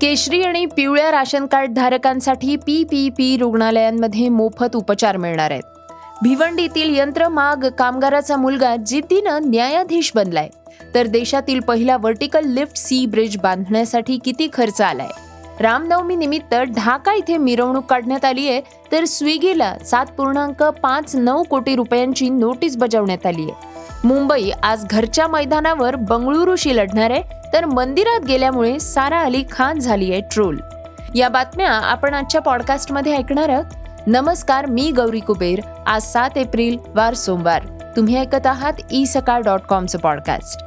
केशरी आणि पिवळ्या राशन कार्ड धारकांसाठी पी पी पी रुग्णालयांमध्ये मोफत उपचार मिळणार आहेत. भिवंडीतील यंत्रमाग कामगाराचा मुलगा जिद्दीनं न्यायाधीश बनलाय. तर देशातील पहिला व्हर्टिकल लिफ्ट सी ब्रिज बांधण्यासाठी किती खर्च आलाय? रामनवमी निमित्त ढाका इथे मिरवणूक काढण्यात आली आहे. तर स्विगीला सात पूर्णांक पाच नऊ कोटी रुपयांची नोटीस बजावण्यात आली आहे. मुंबई आज घरच्या मैदानावर बंगळुरूशी लढणार आहे. तर मंदिरात गेल्यामुळे सारा अली खान झाली आहे ट्रोल. या बातम्या आपण आजच्या पॉडकास्टमध्ये ऐकणार आहोत. नमस्कार मी गौरी कुबेर. आज सात एप्रिल वार सोमवार. तुम्ही ऐकत आहात ई सकाळ डॉट कॉमचं पॉडकास्ट.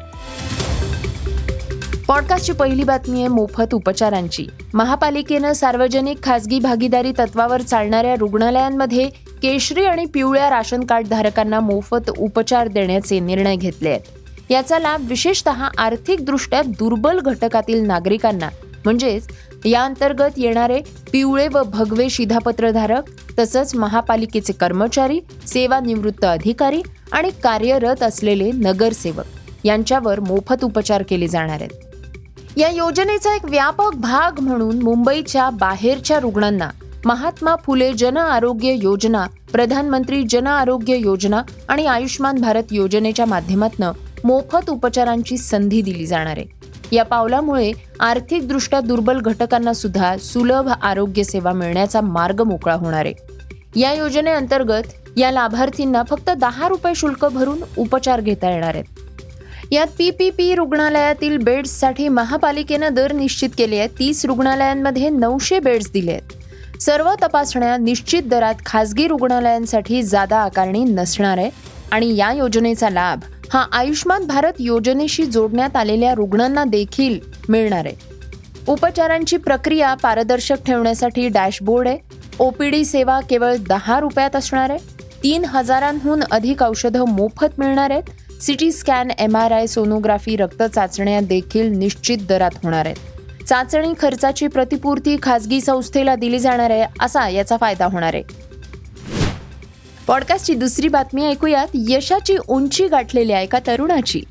पॉडकास्टची पहिली बातमी आहे मोफत उपचारांची. महापालिकेनं सार्वजनिक खासगी भागीदारी तत्वावर चालणाऱ्या रुग्णालयांमध्ये केशरी आणि पिवळ्या राशन कार्ड धारकांना मोफत उपचार देण्याचे निर्णय घेतले आहेत. याचा लाभ विशेषतः आर्थिकदृष्ट्या दुर्बल घटकातील नागरिकांना म्हणजेच या अंतर्गत येणारे पिवळे व भगवे शिधापत्रधारक तसंच महापालिकेचे कर्मचारी सेवानिवृत्त अधिकारी आणि कार्यरत असलेले नगरसेवक यांच्यावर मोफत उपचार केले जाणार आहेत. या योजनेचा एक व्यापक भाग म्हणून मुंबईच्या बाहेरच्या रुग्णांना महात्मा फुले जन आरोग्य योजना प्रधानमंत्री जन आरोग्य योजना आणि आयुष्मान भारत योजनेच्या माध्यमातून मोफत उपचारांची संधी दिली जाणार आहे. या पावलामुळे आर्थिकदृष्ट्या दुर्बल घटकांना सुद्धा सुलभ आरोग्य सेवा मिळण्याचा मार्ग मोकळा होणार आहे. या योजनेअंतर्गत या लाभार्थींना फक्त दहा रुपये शुल्क भरून उपचार घेता येणार आहेत. यात पी पी पी रुग्णालयातील बेड्ससाठी महापालिकेनं दर निश्चित केले आहेत. तीस रुग्णालयांमध्ये नऊशे बेड्स दिले आहेत. सर्व तपासण्या निश्चित दरात खासगी रुग्णालयांसाठी जादा आकारणी नसणार आहे. आणि या योजनेचा लाभ हा आयुष्मान भारत योजनेशी जोडण्यात आलेल्या रुग्णांना देखील मिळणार आहे. उपचारांची प्रक्रिया पारदर्शक ठेवण्यासाठी डॅशबोर्ड आहे. ओपीडी सेवा केवळ दहा रुपयात असणार आहे. तीन हजारांहून अधिक औषधं मोफत मिळणार आहेत. CT scan M R I sonography रक्त चाचण्या देखील निश्चित दरात होणार आहेत. चाचणी खर्चाची प्रतिपूर्ती खासगी संस्थेला दिली जाणार आहे असा याचा फायदा होणार आहे. पॉडकास्टची दुसरी बातमी ऐकूयात. यशाची उंची गाठलेल्या एका तरुणाची?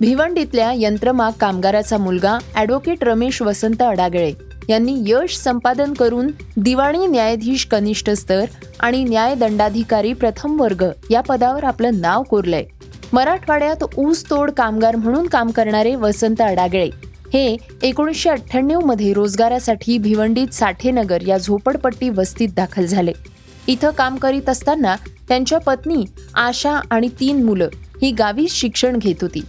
भिवंडीतल्या यंत्रमाग कामगाराचा मुलगा ॲडव्होकेट रमेश वसंत अडागळे यांनी यश संपादन करून दिवाणी न्यायाधीश कनिष्ठ स्तर आणि न्यायदंडाधिकारी प्रथम वर्ग या पदावर आपलं नाव कोरलंय. मराठवाड्यात ऊस तोड कामगार म्हणून काम करणारे वसंत अडागळे. हे एकोणीसशे अठ्ठ्याण्णवमध्ये रोजगारासाठी भिवंडीत साठेनगर या झोपडपट्टी वस्तीत दाखल झाले. इथं काम करीत असताना त्यांच्या पत्नी आशा आणि तीन मुलं ही गावी शिक्षण घेत होती.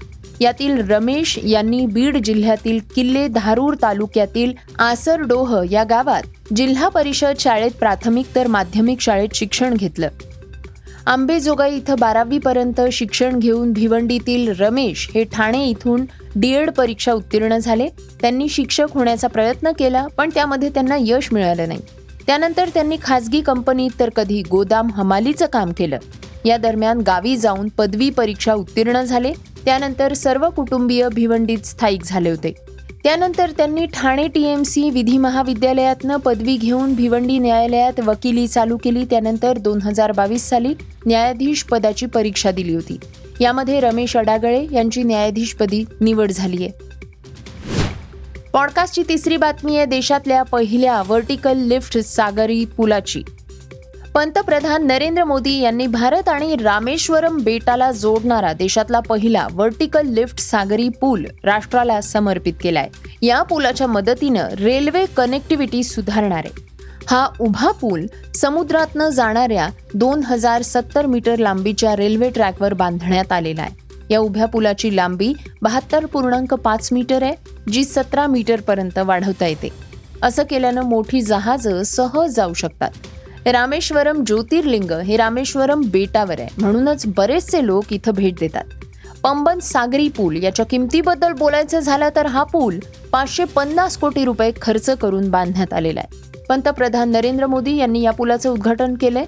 यातील रमेश यांनी बीड जिल्ह्यातील किल्ले धारूर तालुक्यातील आसरडोह या गावात जिल्हा परिषद शाळेत प्राथमिक तर माध्यमिक शाळेत शिक्षण घेतलं. आंबेजोगाई इथं बारावी पर्यंत शिक्षण घेऊन भिवंडीतील रमेश हे ठाणे इथून डीएड परीक्षा उत्तीर्ण झाले. त्यांनी शिक्षक होण्याचा प्रयत्न केला पण त्यामध्ये त्यांना यश मिळालं नाही. त्यानंतर त्यांनी खाजगी कंपनीत तर कधी गोदाम हमालीचं काम केलं. या दरम्यान गावी जाऊन पदवी परीक्षा उत्तीर्ण झाले. त्यानंतर सर्व कुटुंबीय भिवंडीत स्थायिक झाले होते. त्यानंतर त्यांनी ठाणे टी एम सी विधी महाविद्यालयातनं पदवी घेऊन भिवंडी न्यायालयात वकिली चालू केली. त्यानंतर दोन हजार बावीस साली न्यायाधीश पदाची परीक्षा दिली होती. यामध्ये रमेश अडागळे यांची न्यायाधीशपदी निवड झाली आहे. पॉडकास्टची तिसरी बातमी आहे देशातल्या पहिल्या व्हर्टिकल लिफ्ट सागरी पुलाची. पंतप्रधान नरेंद्र मोदी यांनी भारत आणि रामेश्वरम बेटाला जोडणारा देशातला पहिला व्हर्टिकल लिफ्ट सागरी पूल राष्ट्राला समर्पित केलाय. या पुलाच्या मदतीनं रेल्वे कनेक्टिव्हिटी सुधारणार आहे. हा उभा पूल समुद्रातनं जाणाऱ्या दोन हजार सत्तर मीटर लांबीच्या रेल्वे ट्रॅकवर बांधण्यात आलेला आहे. या उभ्या पुलाची लांबी बहात्तर पूर्णांक पाच मीटर आहे जी सतरा मीटर पर्यंत वाढवता येते. असं केल्यानं मोठी जहाजं सहज जाऊ शकतात. रामेश्वरम ज्योतिर्लिंग हे रामेश्वरम बेटावर आहे. म्हणूनच बरेचसे लोक इथं भेट देतात. पंबन सागरी पूल याच्या किमतीबद्दल बोलायचं झालं तर हा पूल पाचशे पन्नास कोटी रुपये खर्च करून बांधण्यात आलेला आहे. पंतप्रधान नरेंद्र मोदी यांनी या पुलाचं उद्घाटन केलंय.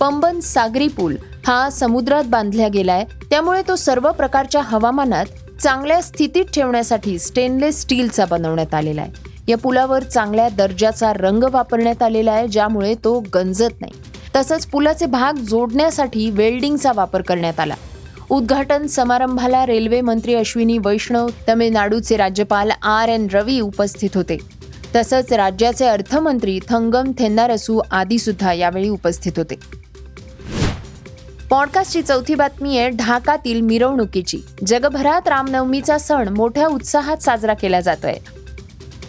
पंबन सागरी पूल हा समुद्रात बांधला गेलाय. त्यामुळे तो सर्व प्रकारच्या हवामानात चांगल्या स्थितीत ठेवण्यासाठी स्टेनलेस स्टीलचा बनवण्यात आलेला आहे. या पुलावर चांगल्या दर्जाचा रंग वापरण्यात आलेला आहे ज्यामुळे तो गंजत नाही. तसंच पुलाचे भाग जोडण्यासाठी वेल्डिंगचा वापर करण्यात आला. उद्घाटन समारंभाला रेल्वे मंत्री अश्विनी वैष्णव तमिळनाडूचे राज्यपाल आर एन रवी उपस्थित होते. तसंच राज्याचे अर्थमंत्री थंगम थेन्नारसू आदी सुद्धा यावेळी उपस्थित होते. पॉडकास्टची चौथी बातमी आहे ढाकातील मिरवणुकीची. जगभरात रामनवमीचा सण मोठ्या उत्साहात साजरा केला जातोय.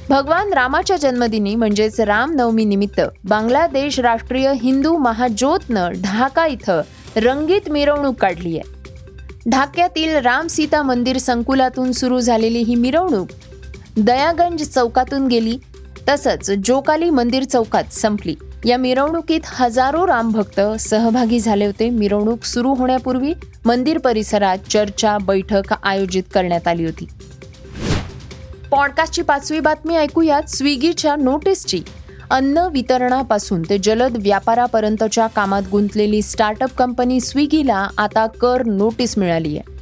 भगवान रामाच्या जन्मदिनी म्हणजेच रामनवमी निमित्त बांगलादेश राष्ट्रीय हिंदू महाज्योतनं ढाका इथं रंगीत मिरवणूक काढली आहे. ढाक्यातील राम सीता मंदिर संकुलातून सुरू झालेली ही मिरवणूक दयागंज चौकातून गेली तसंच जोकाली मंदिर चौकात संपली. या मिरवणुकीत हजारो रामभक्त सहभागी झाले होते. मिरवणूक सुरू होण्यापूर्वी मंदिर परिसरात चर्चा बैठक आयोजित करण्यात आली होती. पॉडकास्टची पाचवी बातमी ऐकूयात स्विगीच्या नोटीसची. अन्न वितरणापासून ते जलद व्यापारापर्यंतच्या कामात गुंतलेली स्टार्टअप कंपनी स्विगीला आता कर नोटीस मिळाली आहे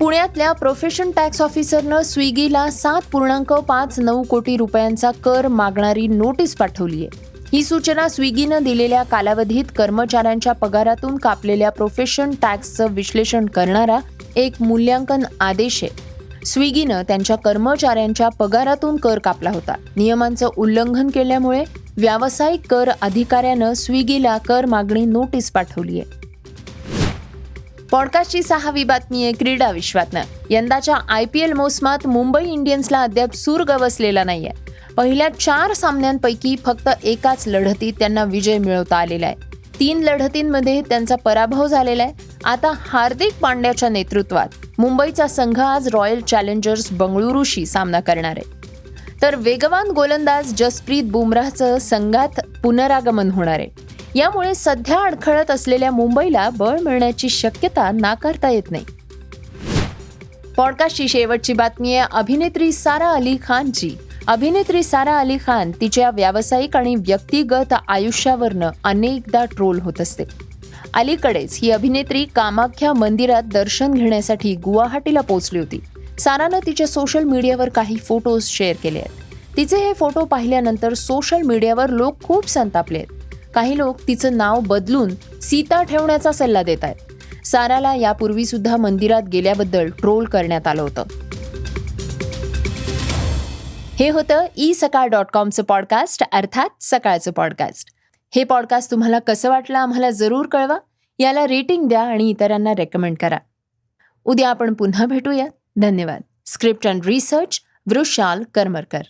पुण्यातल्या प्रोफेशन टॅक्स ऑफिसरनं स्विगीला सात पूर्णांक पाच नऊ कोटी रुपयांचा कर मागणारी नोटीस पाठवली आहे ही सूचना स्विगीनं दिलेल्या कालावधीत कर्मचाऱ्यांच्या पगारातून कापलेल्या प्रोफेशन टॅक्सचं विश्लेषण करणारा एक मूल्यांकन आदेश आहे. स्विगीनं त्यांच्या कर्मचाऱ्यांच्या पगारातून कर कापला होता. नियमांचं उल्लंघन केल्यामुळे व्यावसायिक कर अधिकाऱ्यानं स्विगीला कर मागणी नोटीस पाठवली आहे पॉडकास्टची सहावी बातमी आहे क्रीडा विश्वातनं. यंदाच्या आय पी एल मोसमात मुंबई इंडियन्सला अद्याप सूर गवसलेला नाहीये. पहिल्या चार सामन्यांपैकी फक्त एकाच लढतीत त्यांना विजय मिळवता आलेला आहे. तीन लढतींमध्ये त्यांचा पराभव झालेला आहे. आता हार्दिक पांड्याच्या नेतृत्वात मुंबईचा संघ आज रॉयल चॅलेंजर्स बंगळुरूशी सामना करणार आहे. तर वेगवान गोलंदाज जसप्रीत बुमराहचं संघात पुनरागमन होणार आहे. यामुळे सध्या अडखळत असलेल्या मुंबईला बळ मिळण्याची शक्यता नाकारता येत नाही. पॉडकास्टची शेवटची बातमी आहे अभिनेत्री सारा अली खानची. अभिनेत्री सारा अली खान तिच्या व्यावसायिक आणि व्यक्तिगत आयुष्यावरनं अनेकदा ट्रोल होत असते. अलीकडेच ही अभिनेत्री कामाख्या मंदिरात दर्शन घेण्यासाठी गुवाहाटीला पोहोचली होती. सारानं तिच्या सोशल मीडियावर काही फोटोज शेअर केले आहेत. तिचे हे फोटो पाहिल्यानंतर सोशल मीडियावर लोक खूप संतापले आहेत. काही लोक तिचं नाव बदलून सीता ठेवण्याचा सल्ला देत आहेत. साराला यापूर्वी सुद्धा मंदिरात गेल्याबद्दल ट्रोल करण्यात आलं होतं. हे होतं ई सकाळ डॉट कॉमचं पॉडकास्ट अर्थात सकाळचं पॉडकास्ट हे पॉडकास्ट तुम्हाला कसं वाटलं आम्हाला जरूर कळवा. याला रेटिंग द्या आणि इतरांना रेकमेंड करा. उद्या आपण पुन्हा भेटूया धन्यवाद. Script and research Vrushal Karmarkar